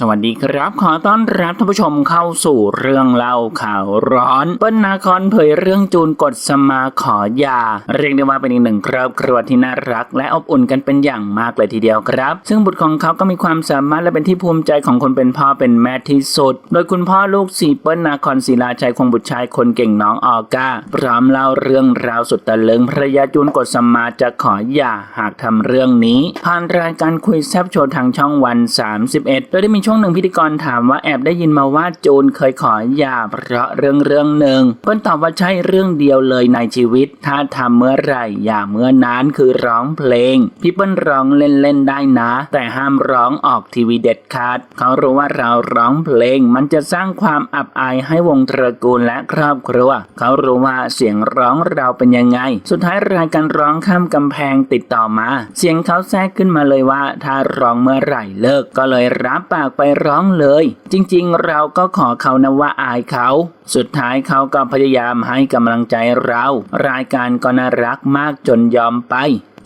สวัสดีครับขอต้อนรับท่านผู้ชมเข้าสู่เรื่องเล่าข่าวร้อนเปิ้ลนาคอนเผยเรื่องจูนกดสมาขอยา เรียกได้ว่าเป็นอีกหนึ่งครอบครัวที่น่ารัก และอบอุ่นกันเป็นอย่างมากเลยทีเดียวครับ ซึ่งบุตรของเขาก็มีความสามารถและเป็นที่ภูมิใจของคนเป็นพ่อเป็นแม่ที่สุด โดยคุณพ่อลูกสี่เปิ้ลนาคอนศิลาชัยคงบุตรชายคนเก่งน้องออก้าพร้อมเล่าเรื่องราวสุดตะลึงภรยาจูนกดสมาจะขอหย่าหากทำเรื่องนี้ผ่านรายการคุยแซบโชว์ทางช่องวัน 31โดยได้มีช่วงหนึ่งพิธีกรถามว่าแอบได้ยินมาว่าจูนเคยขอหย่าเพราะเรื่องเรื่องหนึ่งเปิ้ลตอบว่าใช่เรื่องเดียวเลยในชีวิต ถ้าทำเมื่อไหร่อย่าเมื่อนั้นคือร้องเพลง พี่เปิ้ลร้องเล่นๆได้นะ แต่ห้ามร้องออกทีวีเด็ดขาดเขารู้ว่าเราร้องเพลง มันจะสร้างความอับอายให้วงตระกูลและครอบครัว เขารู้ว่าเสียงร้องเราเป็นยังไง สุดท้ายรายการร้องข้ามกำแพงติดต่อมา เสียงเขาแทรกขึ้นมาเลยว่า ถ้าร้องเมื่อไหร่เลิกก็เลยรับปากไปร้องเลย จริงๆ เราก็ขอเขานะว่าอายเขา สุดท้ายเขาก็พยายามให้กำลังใจเรา รายการก็น่ารักมากจนยอมไป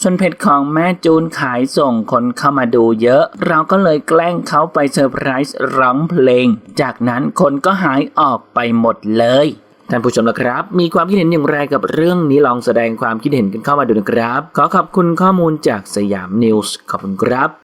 ส่วนเพจของแม่จูนขายส่งคนเข้ามาดูเยอะ เราก็เลยแกล้งเขาไปเซอร์ไพรส์ร้องเพลง จากนั้นคนก็หายออกไปหมดเลยท่านผู้ชมนะครับ มีความคิดเห็นอย่างไรกับเรื่องนี้ลองแสดงความคิดเห็นกันเข้ามาดูนะครับ ขอขอบคุณข้อมูลจากสยามนิวส์ขอบคุณครับ